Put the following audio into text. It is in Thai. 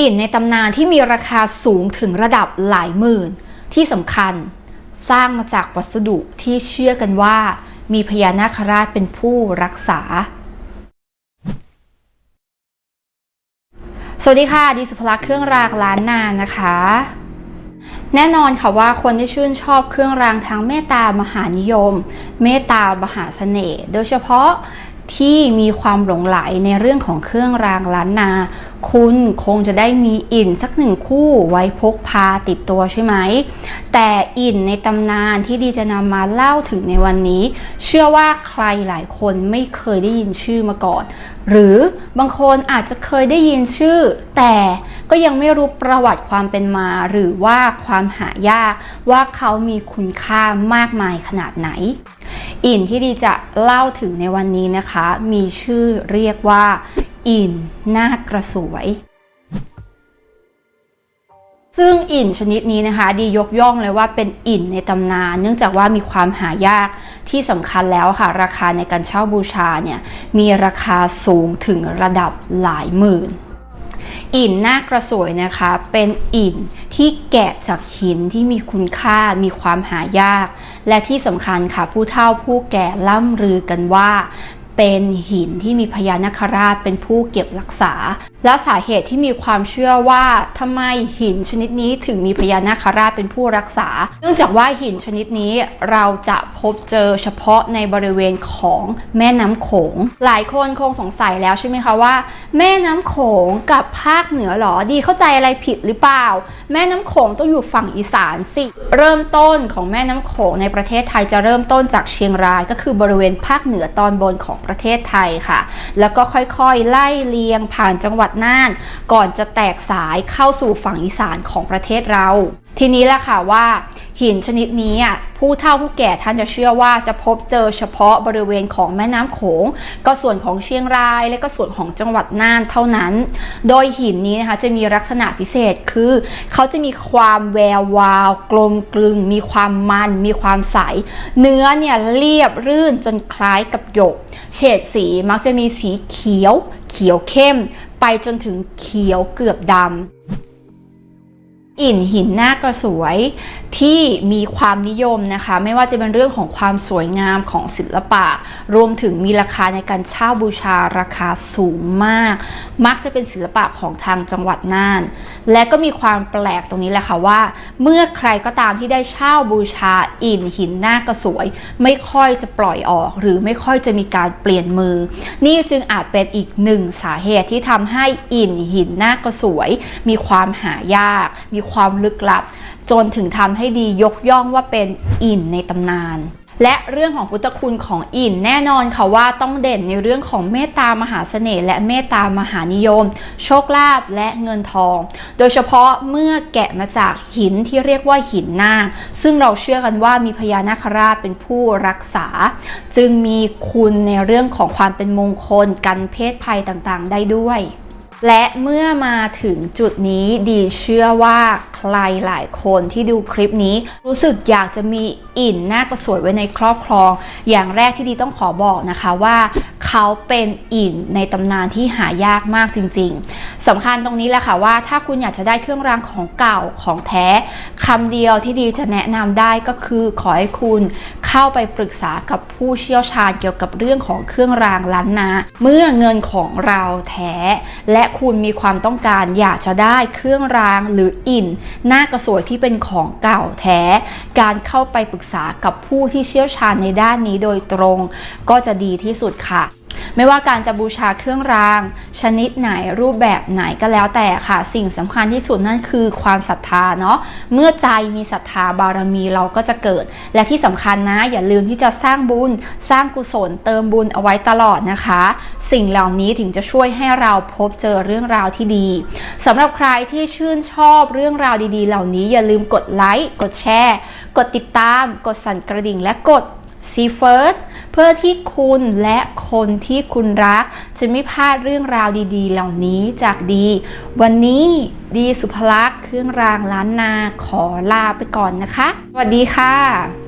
อิฐในตำนานที่มีราคาสูงถึงระดับหลายหมื่น ที่สำคัญสร้างมาจากวัสดุที่เชื่อกันว่า มีพญานาคราชเป็นผู้รักษา สวัสดีค่ะ ดิสุภลักษ์เครื่องรางล้านนานะคะ แน่นอนค่ะว่าคนที่ชื่นชอบเครื่องรางทางเมตตามหานิยม เมตตามหาเสน่ห์โดยเฉพาะที่มีความหลงไหลในเรื่องของเครื่องรางล้านนา คุณคงจะได้มีอินสักหนึ่งคู่ไว้พกพาติดตัวใช่ไหม แต่อินในตำนานที่ดีจะนำมาเล่าถึงในวันนี้ เชื่อว่าใครหลายคนไม่เคยได้ยินชื่อมาก่อน หรือบางคนอาจจะเคยได้ยินชื่อ แต่ก็ยังไม่รู้ประวัติความเป็นมา หรือว่าความหายากว่าเขามีคุณค่ามากมายขนาดไหน อินที่ดีจะเล่าถึงในวันนี้นะคะ มีชื่อเรียกว่า อินนาคกระสวย ซึ่งอินชนิดนี้นะคะ ดียกย่องเลยว่าเป็นอินในตำนาน เนื่องจากว่ามีความหายากที่สำคัญแล้วค่ะ ราคาในการเช่าบูชาเนี่ย มีราคาสูงถึงระดับหลายหมื่นอินนากระสวยนะคะ เป็นอินที่แกะจากหินที่มีคุณค่ามีความหายาก และที่สำคัญค่ะผู้เฒ่าผู้แก่ล่ำลือกันว่า เป็นหินที่มีพญานาคราชเป็นผู้เก็บรักษา และสาเหตุที่มีความเชื่อว่าทำไมหินชนิดนี้ถึงมีพญานาคราชเป็นผู้รักษา เนื่องจากว่าหินชนิดนี้เราจะพบเจอเฉพาะในบริเวณของแม่น้ำโขง หลายคนคงสงสัยแล้วใช่ไหมคะว่า แม่น้ำโขงกับภาคเหนือหรอดีเข้าใจอะไรผิดหรือเปล่า แม่น้ำโขงต้องอยู่ฝั่งอีสานสิ เริ่มต้นของแม่น้ำโขงในประเทศไทยจะเริ่มต้นจากเชียงราย ก็คือบริเวณภาคเหนือตอนบนของประเทศไทยค่ะ แล้วก็ค่อยๆไล่เลียงผ่านจังหวัดน่าน ก่อนจะแตกสายเข้าสู่ฝั่งอีสานของประเทศเราทีนี้แหละค่ะว่าหินชนิดนี้อะผู้เฒ่าผู้แก่ท่านจะเชื่อว่าจะพบเจอเฉพาะบริเวณของแม่น้ำโขง ก็ส่วนของเชียงรายและก็ส่วนของจังหวัดน่านเท่านั้น โดยหินนี้นะคะจะมีลักษณะพิเศษคือ เขาจะมีความแวววาว กลมกลึง มีความมัน มีความใส เนื้อเนี่ยเรียบรื่นจนคล้ายกับหยก เฉดสีมักจะมีสีเขียว เขียวเข้ม ไปจนถึงเขียวเกือบดำ อิฐหินหน้ากระสวยที่มีความนิยมนะคะ ไม่ว่าจะเป็นเรื่องของความสวยงามของศิลปะ รวมถึงมีราคาในการเช่าบูชาราคาสูงมาก มักจะเป็นศิลปะของทางจังหวัดน่าน และก็มีความแปลกตรงนี้แหละค่ะว่า เมื่อใครก็ตามที่ได้เช่าบูชาอิฐหินหน้ากระสวย ไม่ค่อยจะปล่อยออก หรือไม่ค่อยจะมีการเปลี่ยนมือ นี่จึงอาจเป็นอีกหนึ่งสาเหตุที่ทำให้อิฐหินหน้ากระสวย มีความหายากมีความลึกลับ จนถึงทำให้ดียกย่องว่าเป็นอินในตำนาน และเรื่องของพุทธคุณของอินแน่นอนค่ะว่าต้องเด่นในเรื่องของเมตตามหาเสน่ห์และเมตตามหานิยม โชคลาภและเงินทอง โดยเฉพาะเมื่อแกะมาจากหินที่เรียกว่าหินนาคซึ่งเราเชื่อกันว่ามีพญานาคราชเป็นผู้รักษา จึงมีคุณในเรื่องของความเป็นมงคลกันเพศภัยต่างๆ ได้ด้วย และเมื่อมาถึงจุดนี้ดีเชื่อว่าใครหลายคนที่ดูคลิปนี้ รู้สึกอยากจะมีอินหน้ากระสวยไว้ในครอบครอง อย่างแรกที่ดีต้องขอบอกนะคะว่าเขาเป็นอินในตำนานที่หายากมากจริง ๆสำคัญตรงนี้แหละค่ะว่าถ้าคุณอยากจะได้เครื่องรางของเก่าของแท้คำเดียวที่ดีจะแนะนำได้ก็คือขอให้คุณ เข้าไปปรึกษากับผู้เชี่ยวชาญเกี่ยวกับเรื่องของเครื่องรางล้านนา เมื่อเงินของเราแท้ และคุณมีความต้องการอยากจะได้เครื่องรางหรืออินหน้ากระสวยที่เป็นของเก่าแท้ การเข้าไปปรึกษากับผู้ที่เชี่ยวชาญในด้านนี้โดยตรง ก็จะดีที่สุดค่ะ ไม่ว่าการจะบูชาเครื่องราง ชนิดไหนรูปแบบไหนก็แล้วแต่ค่ะ สิ่งสำคัญที่สุดนั่นคือความศรัทธาเนาะเมื่อใจมีศรัทธาบารมีเราก็จะเกิด และที่สำคัญนะ อย่าลืมที่จะสร้างบุญ สร้างกุศลเติมบุญเอาไว้ตลอดนะคะ สิ่งเหล่านี้ถึงจะช่วยให้เราพบเจอเรื่องราวที่ดีสำหรับใครที่ชื่นชอบเรื่องราวดีๆ เหล่านี้อย่าลืมกดไลค์กดแชร์ กดติดตาม กดสั่นกระดิ่งและกด ซีเฟิร์สเพื่อที่คุณและคนที่คุณรัก จะไม่พลาดเรื่องราวดีๆ เหล่านี้จากดี วันนี้ดีสุภลักษณ์เครื่องรางล้านนาขอลาไปก่อนนะคะ สวัสดีค่ะ